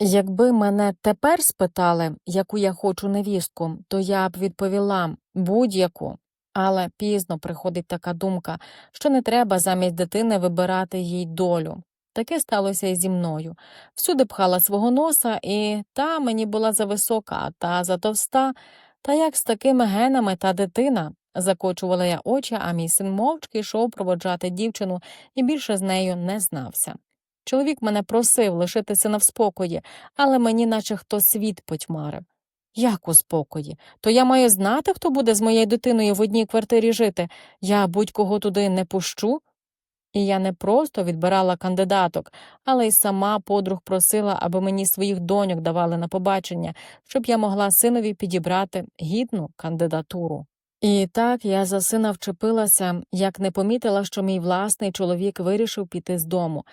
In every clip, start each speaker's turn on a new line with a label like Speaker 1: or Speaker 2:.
Speaker 1: Якби мене тепер спитали, яку я хочу невістку, то я б відповіла будь-яку. Але пізно приходить така думка, що не треба замість дитини вибирати їй долю. Таке сталося і зі мною. Всюди пхала свого носа, і та мені була зависока, а та затовста. Та як з такими генами та дитина? Закочувала я очі, а мій син мовчки йшов проводжати дівчину і більше з нею не знався. Чоловік мене просив лишити сина в але мені наче хто світ потьмарив. Як у спокої? То я маю знати, хто буде з моєю дитиною в одній квартирі жити. Я будь-кого туди не пущу. І я не просто відбирала кандидаток, але й сама подруг просила, аби мені своїх доньок давали на побачення, щоб я могла синові підібрати гідну кандидатуру. І так я за сина вчепилася, як не помітила, що мій власний чоловік вирішив піти з дому.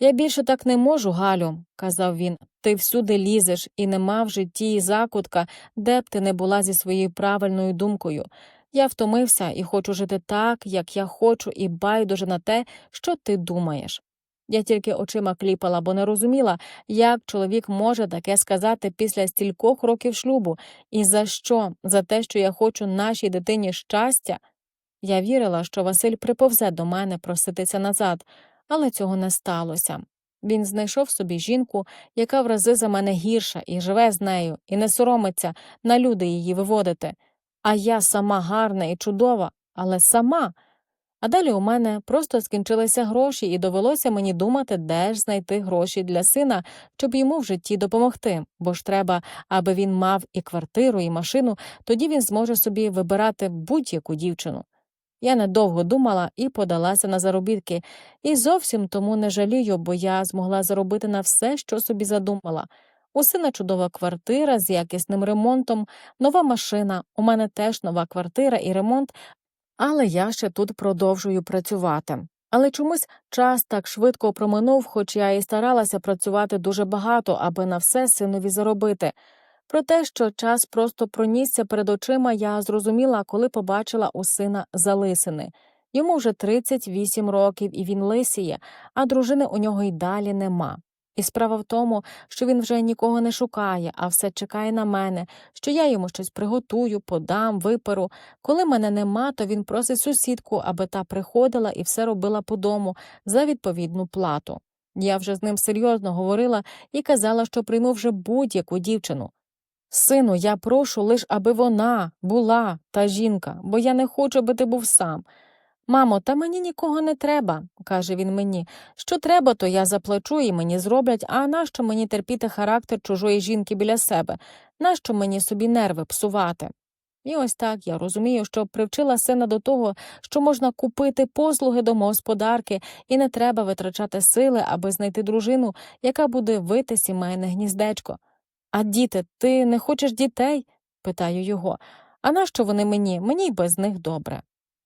Speaker 1: Я більше так не можу, Галю, казав він. Ти всюди лізеш, і нема в житті і закутка, де б ти не була зі своєю правильною думкою. Я втомився і хочу жити так, як я хочу, і байдуже на те, що ти думаєш. Я тільки очима кліпала, бо не розуміла, як чоловік може таке сказати після стількох років шлюбу, і за що? За те, що я хочу нашій дитині щастя. Я вірила, що Василь приповзе до мене проситися назад, але цього не сталося. Він знайшов собі жінку, яка в рази за мене гірша, і живе з нею, і не соромиться на люди її виводити. А я сама гарна і чудова, але сама. А далі у мене просто скінчилися гроші, і довелося мені думати, де ж знайти гроші для сина, щоб йому в житті допомогти, бо ж треба, аби він мав і квартиру, і машину, тоді він зможе собі вибирати будь-яку дівчину. Я недовго думала і подалася на заробітки, і зовсім тому не жалію, бо я змогла заробити на все, що собі задумала. У сина чудова квартира з якісним ремонтом, нова машина, у мене теж нова квартира і ремонт, але я ще тут продовжую працювати. Але чомусь час так швидко проминув, хоч я і старалася працювати дуже багато, аби на все синові заробити. Про те, що час просто пронісся перед очима, я зрозуміла, коли побачила у сина залисини. Йому вже 38 років, і він лисіє, а дружини у нього й далі нема. І справа в тому, що він вже нікого не шукає, а все чекає на мене, що я йому щось приготую, подам, виперу. Коли мене нема, то він просить сусідку, аби та приходила і все робила по дому за відповідну плату. Я вже з ним серйозно говорила і казала, що прийму вже будь-яку дівчину. Сину, я прошу лиш, аби вона була та жінка, бо я не хочу, аби ти був сам. Мамо, та мені нікого не треба, каже він мені. Що треба, то я заплачу і мені зроблять, а нащо мені терпіти характер чужої жінки біля себе? Нащо мені собі нерви псувати? І ось так я розумію, що привчила сина до того, що можна купити послуги домогосподарки, і не треба витрачати сили, аби знайти дружину, яка буде вити сімейне гніздечко. А діти, ти не хочеш дітей? питаю його. А нащо вони мені? Мені й без них добре.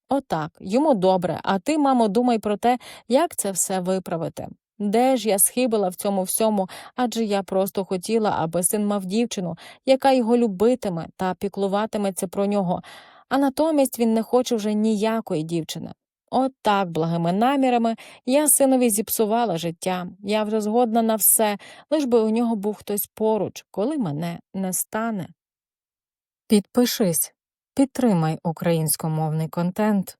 Speaker 1: Отак, йому добре, а ти, мамо, думай про те, як це все виправити. Де ж я схибила в цьому всьому, адже я просто хотіла, аби син мав дівчину, яка його любитиме та піклуватиметься про нього, а натомість він не хоче вже ніякої дівчини. От благими намірами, я синові зіпсувала життя. Я вже згодна на все, лиш би у нього був хтось поруч, коли мене не стане. Підпишись, підтримай українськомовний контент.